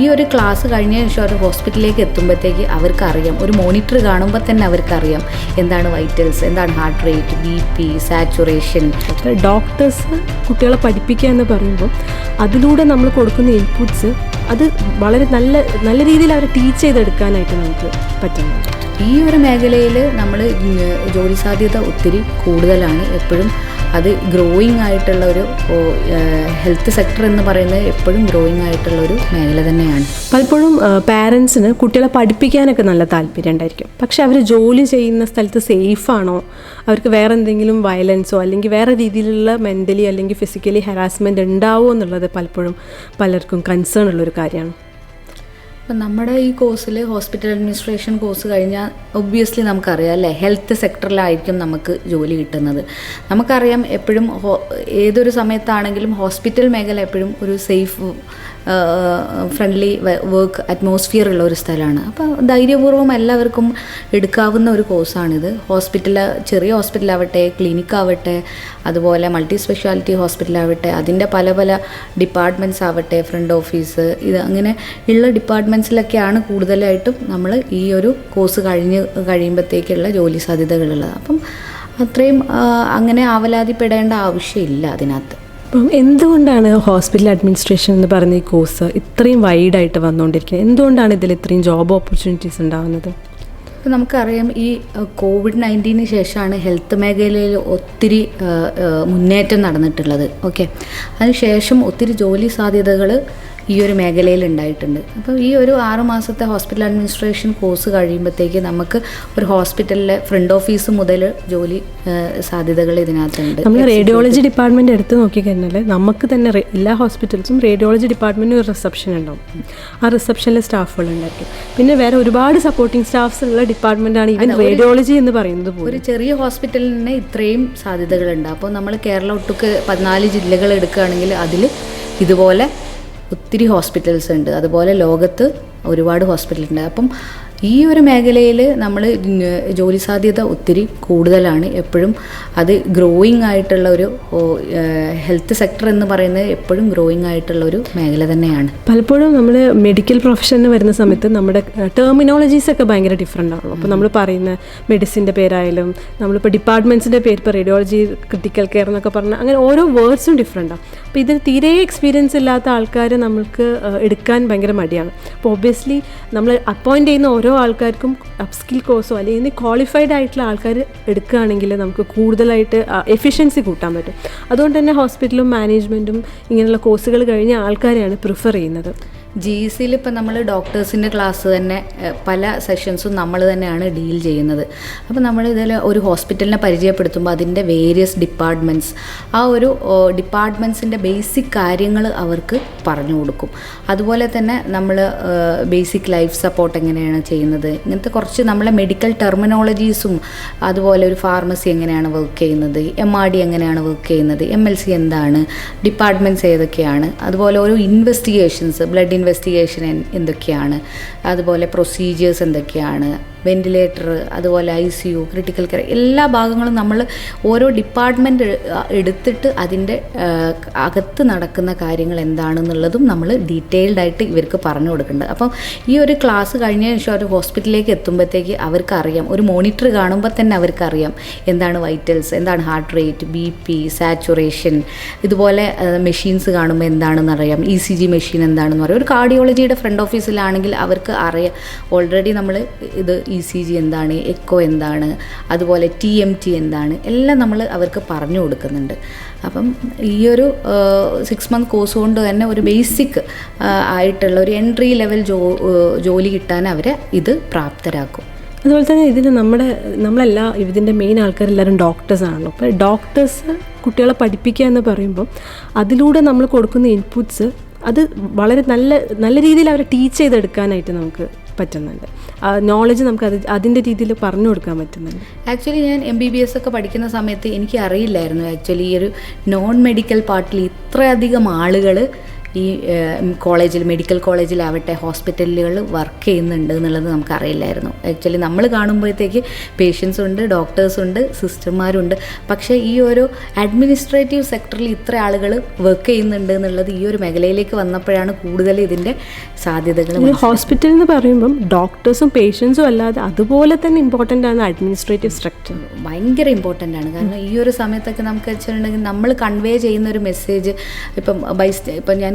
ഈ ഒരു ക്ലാസ് കഴിഞ്ഞ ശേഷം അവർ ഹോസ്പിറ്റലിലേക്ക് എത്തുമ്പോഴത്തേക്ക് അവർക്കറിയാം. ഒരു മോണിറ്റർ കാണുമ്പോൾ തന്നെ അവർക്കറിയാം എന്താണ് വൈറ്റൽസ് എന്താണ് heart rate B P saturation doctors കുട്ടികളെ പഠിപ്പിക്കുക എന്ന് പറയുമ്പോൾ അതിലൂടെ നമ്മൾ കൊടുക്കുന്ന ഇൻപുട്സ് അത് വളരെ നല്ല നല്ല രീതിയിൽ അവരെ ടീച്ച് ചെയ്തെടുക്കാനായിട്ട് നമുക്ക് പറ്റുന്നുണ്ട് ഈ ഒരു മേഖലയിൽ നമ്മൾ ജോലി സാധ്യത ഒത്തിരി കൂടുതലാണ്. എപ്പോഴും അത് ഗ്രോയിങ് ആയിട്ടുള്ള ഒരു ഹെൽത്ത് സെക്ടർ എന്ന് പറയുന്നത് എപ്പോഴും ഗ്രോയിങ് ആയിട്ടുള്ള ഒരു മേഖല തന്നെയാണ്. പലപ്പോഴും പാരൻസിന് കുട്ടികളെ പഠിപ്പിക്കാനൊക്കെ നല്ല താല്പര്യം ഉണ്ടായിരിക്കും. പക്ഷെ അവർ ജോലി ചെയ്യുന്ന സ്ഥലത്ത് സേഫ് ആണോ? അവർക്ക് വേറെ എന്തെങ്കിലും വയലൻസോ അല്ലെങ്കിൽ വേറെ രീതിയിലുള്ള മെന്റലി അല്ലെങ്കിൽ ഫിസിക്കലി ഹരാസ്മെന്റ് ഉണ്ടാവുമോ എന്നുള്ളത് പലപ്പോഴും പലർക്കും കൺസേൺ ഉള്ളൊരു കാര്യമാണ്. അപ്പം നമ്മുടെ ഈ കോഴ്സിൽ ഹോസ്പിറ്റൽ അഡ്മിനിസ്ട്രേഷൻ കോഴ്സ് കഴിഞ്ഞാൽ ഒബ്വിയസ്ലി നമുക്കറിയാം അല്ലേ? ഹെൽത്ത് സെക്ടറിലായിരിക്കും നമുക്ക് ജോലി കിട്ടുന്നത്. നമുക്കറിയാം എപ്പോഴും ഏതൊരു സമയത്താണെങ്കിലും ഹോസ്പിറ്റൽ മേഖല എപ്പോഴും ഒരു സേഫ് ഫ്രണ്ട്ലി വർക്ക് അറ്റ്മോസ്ഫിയർ ഉള്ള ഒരു സ്ഥലമാണ്. അപ്പോൾ ധൈര്യപൂർവം എല്ലാവർക്കും എടുക്കാവുന്ന ഒരു കോഴ്സാണിത് ഹോസ്പിറ്റൽ ചെറിയ ഹോസ്പിറ്റലാവട്ടെ ക്ലിനിക് ആവട്ടെ അതുപോലെ മൾട്ടി സ്പെഷ്യാലിറ്റി ഹോസ്പിറ്റലാവട്ടെ അതിന്റെ പല പല ഡിപ്പാർട്ട്മെന്റ്സ് ആവട്ടെ ഫ്രണ്ട് ഓഫീസ് ഇത് അങ്ങനെ ഉള്ള ഡിപ്പാർട്ട്മെന്റ്സിലൊക്കെയാണ് കൂടുതലായിട്ടും നമ്മൾ ഈ ഒരു കോഴ്സ് കഴിഞ്ഞ് കഴിയുമ്പോഴത്തേക്കുള്ള ജോലി സാധ്യതകളുള്ളത് അപ്പം അത്രയും അങ്ങനെ ആവലാതിപ്പെടേണ്ട ആവശ്യമില്ല അതിനകത്ത്. അപ്പം എന്തുകൊണ്ടാണ് ഹോസ്പിറ്റൽ അഡ്മിനിസ്ട്രേഷൻ എന്ന് പറയുന്ന ഈ കോഴ്സ് ഇത്രയും വൈഡായിട്ട് വന്നുകൊണ്ടിരിക്കുന്നത്? എന്തുകൊണ്ടാണ് ഇതിൽ ഇത്രയും ജോബ് ഓപ്പർച്യൂണിറ്റീസ് ഉണ്ടാകുന്നത് ഇപ്പം നമുക്കറിയാം ഈ കോവിഡ് നയന്റീന് ശേഷമാണ് ഹെൽത്ത് മേഖലയിൽ ഒത്തിരി മുന്നേറ്റം നടന്നിട്ടുള്ളത്. ഓക്കെ? അതിനുശേഷം ഒത്തിരി ജോലി സാധ്യതകൾ ഈ ഒരു മേഖലയിൽ ഉണ്ടായിട്ടുണ്ട്. അപ്പോൾ ഈ ഒരു ആറുമാസത്തെ ഹോസ്പിറ്റൽ അഡ്മിനിസ്ട്രേഷൻ കോഴ്സ് കഴിയുമ്പോഴത്തേക്ക് നമുക്ക് ഒരു ഹോസ്പിറ്റലിലെ ഫ്രണ്ട് ഓഫീസ് മുതൽ ജോലി സാധ്യതകൾ ഇതിനകത്തുണ്ട്. നമ്മൾ റേഡിയോളജി ഡിപ്പാർട്ട്മെന്റ് എടുത്ത് നോക്കിക്കഴിഞ്ഞാൽ നമുക്ക് തന്നെ എല്ലാ ഹോസ്പിറ്റൽസും റേഡിയോളജി ഡിപ്പാർട്ട്മെന്റിന് ഒരു റിസപ്ഷൻ ഉണ്ടാവും. ആ റിസപ്ഷനിലെ സ്റ്റാഫുകൾ ഉണ്ടായിരിക്കും. പിന്നെ വേറെ ഒരുപാട് സപ്പോർട്ടിംഗ് സ്റ്റാഫ്സ് ഉള്ള ഡിപ്പാർട്ട്മെന്റാണ് ഈവൻ റേഡിയോളജി എന്ന് പറയുന്നത് ഒരു ചെറിയ ഹോസ്പിറ്റലിന് ഇത്രയും സാധ്യതകളുണ്ട്. അപ്പോൾ നമ്മൾ കേരള ഒട്ടുക്ക് പതിനാല് ജില്ലകൾ എടുക്കുകയാണെങ്കിൽ അതിൽ ഇതുപോലെ ഒത്തിരി ഹോസ്പിറ്റൽസ് ഉണ്ട്. അതുപോലെ ലോകത്ത് ഒരുപാട് ഹോസ്പിറ്റലുണ്ട്. അപ്പം ഈ ഒരു മേഖലയിൽ നമ്മൾ ജോലി സാധ്യത ഒത്തിരി കൂടുതലാണ്. എപ്പോഴും അത് ഗ്രോയിങ് ആയിട്ടുള്ള ഒരു ഹെൽത്ത് സെക്ടർ എന്ന് പറയുന്നത് എപ്പോഴും ഗ്രോയിങ് ആയിട്ടുള്ള ഒരു മേഖല തന്നെയാണ്. പലപ്പോഴും നമ്മൾ മെഡിക്കൽ പ്രൊഫഷന് വരുന്ന സമയത്ത് നമ്മുടെ ടെർമിനോളജീസ് ഒക്കെ ഭയങ്കര ഡിഫറെന്റ് ആണല്ലോ. അപ്പോൾ നമ്മൾ പറയുന്ന മെഡിസിന്റെ പേരായാലും നമ്മളിപ്പോൾ ഡിപ്പാർട്ട്മെന്റ്സിന്റെ പേര് ഇപ്പോൾ റേഡിയോളജി ക്രിട്ടിക്കൽ കെയർ എന്നൊക്കെ പറഞ്ഞാൽ അങ്ങനെ ഓരോ വേർഡ്സും ഡിഫറെന്റ് ആണ് അപ്പോൾ ഇതിന് തീരെ എക്സ്പീരിയൻസ് ഇല്ലാത്ത ആൾക്കാർ നമ്മൾക്ക് എടുക്കാൻ ഭയങ്കര മടിയാണ്. അപ്പോൾ ഒബ്വിയസ്ലി നമ്മൾ അപ്പോയിന്റ് ചെയ്യുന്ന ഓരോ ആൾക്കാർക്കും അപ്സ്കിൽ കോഴ്സോ അല്ലെങ്കിൽ ക്വാളിഫൈഡ് ആയിട്ടുള്ള ആൾക്കാർ എടുക്കുകയാണെങ്കിൽ നമുക്ക് കൂടുതലായിട്ട് എഫിഷ്യൻസി കൂട്ടാൻ പറ്റും. അതുകൊണ്ട് തന്നെ ഹോസ്പിറ്റലും മാനേജ്മെന്റും ഇങ്ങനെയുള്ള കോഴ്സുകൾ കഴിഞ്ഞ ആൾക്കാരെയാണ് പ്രിഫർ ചെയ്യുന്നത്. ജി സിയിൽ ഇപ്പം നമ്മൾ ഡോക്ടേഴ്സിന്റെ ക്ലാസ് തന്നെ പല സെഷൻസും നമ്മൾ തന്നെയാണ് ഡീൽ ചെയ്യുന്നത്. അപ്പോൾ നമ്മൾ ഇതിൽ ഒരു ഹോസ്പിറ്റലിനെ പരിചയപ്പെടുത്തുമ്പോൾ അതിന്റെ വേരിയസ് ഡിപ്പാർട്ട്മെന്റ്സ് ആ ഒരു ഡിപ്പാർട്ട്മെന്റ്സിന്റെ ബേസിക് കാര്യങ്ങൾ അവർക്ക് പറഞ്ഞു കൊടുക്കും. അതുപോലെ തന്നെ നമ്മൾ ബേസിക് ലൈഫ് സപ്പോർട്ട് എങ്ങനെയാണ് ചെയ്യുന്നത് ഇങ്ങനത്തെ കുറച്ച് നമ്മളെ മെഡിക്കൽ ടെർമിനോളജീസും അതുപോലെ ഒരു ഫാർമസി എങ്ങനെയാണ് വർക്ക് ചെയ്യുന്നത് എം ആർ ഡി എങ്ങനെയാണ് വർക്ക് ചെയ്യുന്നത് എം എൽ സി എന്താണ് ഡിപ്പാർട്ട്മെന്റ്സ് ഏതൊക്കെയാണ് അതുപോലെ ഓരോ ഇൻവെസ്റ്റിഗേഷൻസ് ബ്ലഡ് ഇൻവെസ്റ്റിഗേഷൻ എന്തൊക്കെയാണ്? അതുപോലെ പ്രൊസീജിയേഴ്സ് എന്തൊക്കെയാണ്? വെന്റിലേറ്റർ അതുപോലെ I C U critical care എല്ലാ ഭാഗങ്ങളും നമ്മൾ ഓരോ ഡിപ്പാർട്ട്മെന്റ് എടുത്തിട്ട് അതിന്റെ അകത്ത് നടക്കുന്ന കാര്യങ്ങൾ എന്താണെന്നുള്ളതും നമ്മൾ ഡീറ്റെയിൽഡ് ആയിട്ട് ഇവർക്ക് പറഞ്ഞു കൊടുക്കുന്നുണ്ട്. അപ്പം ഈ ഒരു ക്ലാസ് കഴിഞ്ഞ ശേഷം ഒരു ഹോസ്പിറ്റലിലേക്ക് എത്തുമ്പോഴത്തേക്ക് അവർക്കറിയാം. ഒരു മോണിറ്റർ കാണുമ്പോൾ തന്നെ അവർക്കറിയാം എന്താണ് വൈറ്റൽസ് എന്താണ് heart rate B P saturation ഇതുപോലെ മെഷീൻസ് കാണുമ്പോൾ എന്താണെന്ന് അറിയാം. ഇ സി ജി മെഷീൻ എന്താണെന്ന് പറയാം ഒരു കാർഡിയോളജിയുടെ ഫ്രണ്ട് ഓഫീസിലാണെങ്കിൽ അവർക്ക് അറിയാം. ഓൾറെഡി നമ്മൾ ഇത് ഇ സി ജി എന്താണ് എക്കോ എന്താണ് അതുപോലെ ടി എം ടി എന്താണ് എല്ലാം നമ്മൾ അവർക്ക് പറഞ്ഞു കൊടുക്കുന്നുണ്ട്. അപ്പം ഈ ഒരു സിക്സ് മന്ത് കോഴ്സ് കൊണ്ട് തന്നെ ഒരു ബേസിക് ആയിട്ടുള്ള ഒരു എൻട്രി ലെവൽ ജോ ജോലി കിട്ടാൻ അവരെ ഇത് പ്രാപ്തരാക്കും. അതുപോലെ തന്നെ ഇതിന് നമ്മുടെ നമ്മളെല്ലാ ഇതിന്റെ മെയിൻ ആൾക്കാരെല്ലാവരും ഡോക്ടേഴ്സ് ആണല്ലോ. അപ്പോൾ ഡോക്ടേഴ്സ് കുട്ടികളെ പഠിപ്പിക്കുക എന്ന് പറയുമ്പോൾ അതിലൂടെ നമ്മൾ കൊടുക്കുന്ന ഇൻപുട്സ് അത് വളരെ നല്ല നല്ല രീതിയിൽ അവരെ ടീച്ച് ചെയ്തെടുക്കാനായിട്ട് നമുക്ക് പറ്റുന്നുണ്ട്. നോളജ് നമുക്ക് അത് അതിന്റെ രീതിയിൽ പറഞ്ഞു കൊടുക്കാൻ പറ്റുന്നുണ്ട്. ആക്ച്വലി ഞാൻ എം ബി ബി എസ് ഒക്കെ പഠിക്കുന്ന സമയത്ത് എനിക്ക് അറിയില്ലായിരുന്നു ആക്ച്വലി ഈ ഒരു നോൺ മെഡിക്കൽ പാർട്ടിൽ ഇത്രയധികം ആളുകൾ ഈ കോളേജിൽ മെഡിക്കൽ കോളേജിലാവട്ടെ ഹോസ്പിറ്റലുകൾ വർക്ക് ചെയ്യുന്നുണ്ട് എന്നുള്ളത് നമുക്കറിയില്ലായിരുന്നു. ആക്ച്വലി നമ്മൾ കാണുമ്പോഴത്തേക്ക് പേഷ്യൻസ് ഉണ്ട് ഡോക്ടേഴ്സ് ഉണ്ട് സിസ്റ്റർമാരുണ്ട്. പക്ഷേ ഈ ഒരു അഡ്മിനിസ്ട്രേറ്റീവ് സെക്ടറിൽ ഇത്ര ആളുകൾ വർക്ക് ചെയ്യുന്നുണ്ട് എന്നുള്ളത് ഈ ഒരു മേഖലയിലേക്ക് വന്നപ്പോഴാണ് കൂടുതൽ ഇതിന്റെ സാധ്യതകൾ ഹോസ്പിറ്റൽ എന്ന് പറയുമ്പം ഡോക്ടേഴ്സും പേഷ്യൻസും അല്ലാതെ അതുപോലെ തന്നെ ഇമ്പോർട്ടന്റ് ആണ് അഡ്മിനിസ്ട്രേറ്റീവ് സ്ട്രക്ചർ ഭയങ്കര ഇമ്പോർട്ടന്റ് ആണ്. കാരണം ഈ ഒരു സമയത്തൊക്കെ നമുക്ക് വെച്ചിട്ടുണ്ടെങ്കിൽ നമ്മൾ കൺവേ ചെയ്യുന്ന ഒരു മെസ്സേജ് ഇപ്പം ബൈസ്റ്റ് ഇപ്പം ഞാൻ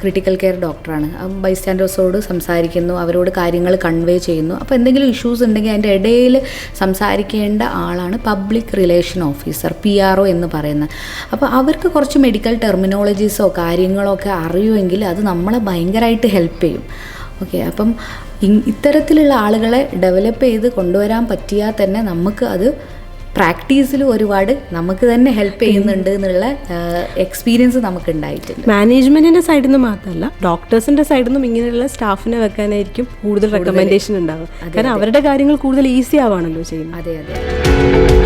ക്രിട്ടിക്കൽ കെയർ ഡോക്ടറാണ് ബൈസ്റ്റാൻഡേഴ്സോട് സംസാരിക്കുന്നു അവരോട് കാര്യങ്ങൾ കൺവേ ചെയ്യുന്നു. അപ്പോൾ എന്തെങ്കിലും ഇഷ്യൂസ് ഉണ്ടെങ്കിൽ അതിന്റെ ഇടയിൽ സംസാരിക്കേണ്ട ആളാണ് public relation officer P R O എന്ന് പറയുന്നത് അപ്പോൾ അവർക്ക് കുറച്ച് മെഡിക്കൽ ടെർമിനോളജീസോ കാര്യങ്ങളോ ഒക്കെ അറിയുമെങ്കിൽ അത് നമ്മളെ ഭയങ്കരമായിട്ട് ഹെൽപ്പ് ചെയ്യും. ഓക്കെ അപ്പം ഇത്തരത്തിലുള്ള ആളുകളെ ഡെവലപ്പ് ചെയ്ത് കൊണ്ടുവരാൻ പറ്റിയാൽ തന്നെ നമുക്ക് അത് പ്രാക്ടീസിൽ ഒരുപാട് നമുക്ക് തന്നെ ഹെൽപ്പ് ചെയ്യുന്നുണ്ട് എന്നുള്ള എക്സ്പീരിയൻസ് നമുക്ക് ഉണ്ടായിട്ടുണ്ട് മാനേജ്മെന്റിന്റെ സൈഡിൽ നിന്ന് മാത്രമല്ല ഡോക്ടേഴ്സിന്റെ സൈഡിൽ നിന്നും ഇങ്ങനെയുള്ള സ്റ്റാഫിനെ വെക്കാനായിരിക്കും കൂടുതൽ റെക്കമെൻഡേഷൻ ഉണ്ടാവുക. കാരണം അവരുടെ കാര്യങ്ങൾ കൂടുതൽ ഈസി ആവാണല്ലോ ചെയ്യുന്നത്. അതെ അതെ.